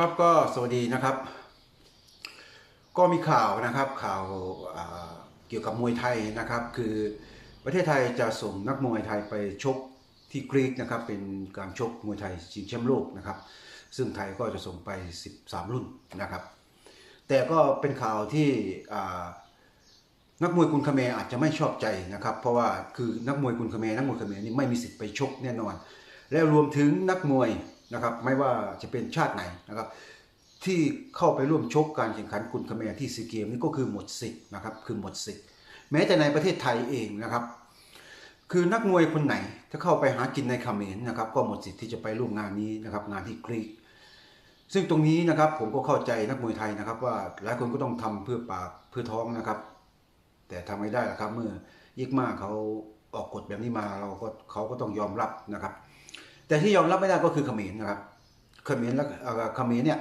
ครับก็สวัสดีนะครับ ก็มีข่าวนะครับข่าวอ่าเกี่ยวกับมวยไทยนะครับ คือประเทศไทยจะส่งนักมวยไทยไปชกที่กรีกนะครับ เป็นการชกมวยไทยชิงแชมป์โลกนะครับ ซึ่งไทยก็จะส่งไป 13 รุ่นนะครับ แต่ก็เป็นข่าวที่นักมวยกุนคาเมอาจจะไม่ชอบใจนะครับ เพราะว่าคือนักมวยกุนคาเมนักมวยคาเมนี่ไม่มีสิทธิ์ไปชกแน่นอน แล้วรวมถึงนักมวย นะครับไม่ว่าจะเป็นชาติไหนนะครับที่เข้าไปร่วมชกการแข่งขันกุนคาเมที่ซีเกมนี่ก็คือหมดสิทธิ์นะครับคือหมดสิทธิ์แม้แต่ในประเทศไทยเองนะครับ คือนักมวยคนไหนถ้าเข้าไปหากินในเขมรนะครับก็หมดสิทธิ์ที่จะไปร่วมงานนี้นะครับงานที่กรีกซึ่งตรงนี้นะครับผมก็เข้าใจนักมวยไทยนะครับว่าหลายคนก็ต้องทำเพื่อปากเพื่อท้องนะครับ แต่ทำไม่ได้หรอกครับเมื่อยิกมาเขาออกกฎแบบนี้มาเราก็เขาก็ต้องยอมรับนะครับ แต่ที่ยอมรับไม่ได้ก็คือเขมรนะครับเขมรและเขมรเนี่ย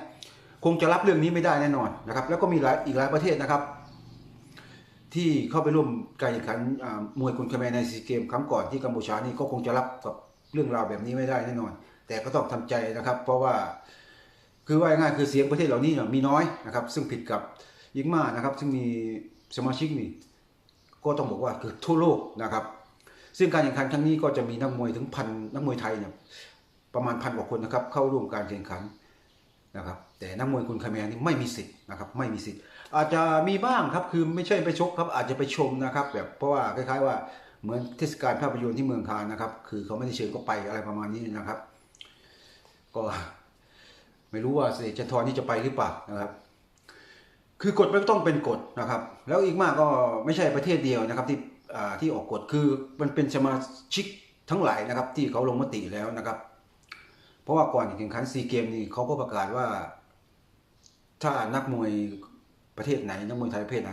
คงจะรับเรื่องนี้ไม่ได้แน่นอนนะครับ แล้วก็มีหลายอีกหลายประเทศนะครับ ที่เข้าไปร่วมการแข่งขันมวยคุณคเมรในซีเกมครั้งก่อนที่กัมพูชานี่ก็คงจะรับกับเรื่องราวแบบนี้ไม่ได้แน่นอน แต่ก็ต้องทำใจนะครับ เพราะว่าคือว่าง่ายคือเสียงประเทศเหล่านี้มีน้อยนะครับ ซึ่งผิดกับยิงมานะครับ ซึ่งมีสมาชิกนี่ก็ต้องบอกว่าคือทั่วโลกนะครับ ซึ่งการแข่งขันครั้งนี้ก็จะมีนักมวยถึงพันนักมวยไทยเนี่ยประมาณพันกว่าคนนะครับ เข้าร่วมการแข่งขันนะครับ แต่นักมวยคุณคาเมรนี่ไม่มีสิทธิ์นะครับ ไม่มีสิทธิ์ อาจจะมีบ้างครับคือไม่ใช่ไปชกครับอาจจะไปชมนะครับแบบเพราะว่าคล้าย ๆ ว่าเหมือนเทศกาลภาพยนตร์ที่เมืองคานนะครับ คือเขาไม่ได้เชิญก็ไปอะไรประมาณนี้นะครับ ก็ไม่รู้ว่าเสด็จจันทรนี่จะไปหรือเปล่านะครับ คือกฎมันต้องเป็นกฎนะครับ แล้วอีกมากก็ไม่ใช่ประเทศเดียวนะครับที่ ที่ออกกฎคือมันเป็นสมาชิกทั้งหลายนะครับที่เขาลงมติแล้วนะครับ เพราะว่าก่อนแข่งขันซีเกมนี่เขาก็ประกาศว่า ถ้านักมวยประเทศไหนนักมวยไทยประเภทไหน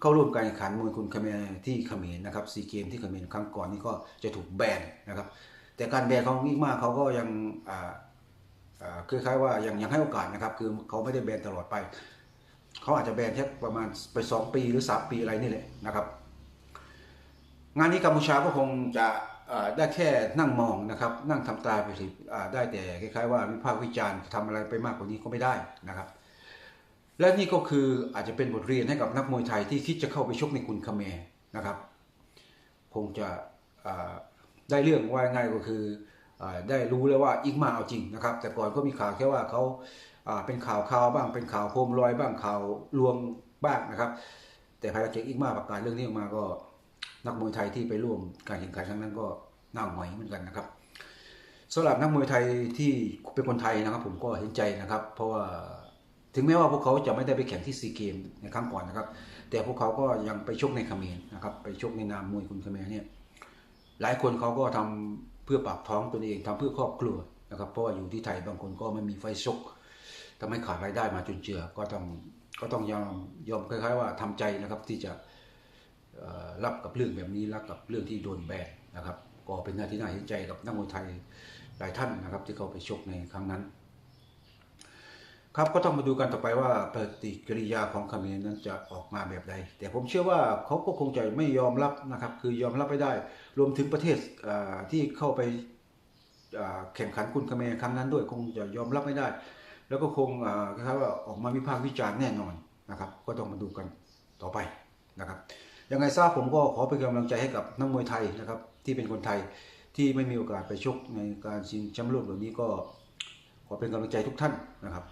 เข้าร่วมการแข่งขันมวยคุณคาเมรที่เขมรนะครับซีเกมที่เขมรครั้งก่อนนี่ก็จะถูกแบนนะครับ แต่การแบนของอีกมากเขาก็ยังอ่าอ่าคล้ายๆว่ายังยังให้โอกาสนะครับ คือเขาไม่ได้แบนตลอดไป เขาอาจจะแบนแค่ประมาณไปสองปีหรือสามปีอะไรนี่แหละนะครับ งานนี้กัมพูชาก็คงจะได้แค่นั่งมองนะครับนั่งทำตาไปสิได้แต่คล้ายๆว่าวิพากษ์วิจารณ์ทำอะไรไปมากกว่านี้ก็ไม่ได้นะครับ และนี่ก็คืออาจจะเป็นบทเรียนให้กับนักมวยไทยที่คิดจะเข้าไปชกในกุนคาเมนะครับ คงจะได้เรื่องว่าง่ายก็คืออได้รู้แล้วว่าอีกมาเอาจริงนะครับ แต่ก่อนก็มีข่าวแค่ว่าเขาอ่าเป็นข่าวข่าวบ้างเป็นข่าวโคมลอยบ้างข่าวลวงบ้างนะครับ แต่ภายหลังจากอีกมาประกาศเรื่องนี้ออกมาก็ นักมวยไทยที่ไปร่วมการแข่งขันครั้งนั้นก็น่าหงอยเหมือนกันนะครับสำหรับนักมวยไทยที่เป็นคนไทยนะครับ ผมก็เห็นใจนะครับ เพราะว่าถึงแม้ว่าพวกเขาจะไม่ได้ไปแข่งที่ซีเกมในครั้งก่อนนะครับ แต่พวกเขาก็ยังไปชกในเขมรนะครับ ไปชกในนามมวยคุณเขมรเนี่ยหลายคนเขาก็ทำเพื่อปากท้องตนเองทำเพื่อครอบครัวนะครับ เพราะว่าอยู่ที่ไทยบางคนก็ไม่มีไฟชกทำให้ขาดรายได้มาจนเจือก็ต้องก็ต้องยอมยอมคล้ายๆว่าทำใจนะครับที่จะ รับกับเรื่องแบบนี้รับกับเรื่องที่โดนแบนนะครับ ก็เป็นหน้าที่น่าเห็นใจกับนักมวยไทยหลายท่านนะครับ ที่เขาไปชกในครั้งนั้น ครับก็ต้องมาดูกันต่อไปว่าปฏิกิริยาของเขมรนั้นจะออกมาแบบใด แต่ผมเชื่อว่าเขาก็คงจะไม่ยอมรับนะครับ คือยอมรับไม่ได้ รวมถึงประเทศที่เข้าไปแข่งขันกุนเขมรครั้งนั้นด้วยคงจะยอมรับไม่ได้ แล้วก็คงคล้ายๆว่าออกมาวิพากษ์วิจารณ์แน่นอนนะครับ ก็ต้องมาดูกันต่อไปนะครับ ยังไงทราบผมก็ขอเป็นกำลังใจให้กับนักมวยไทยนะครับ ที่เป็นคนไทยที่ไม่มีโอกาสไปชกในการชิงแชมป์โลกเหล่านี้ก็ขอเป็นกำลังใจทุกท่านนะครับ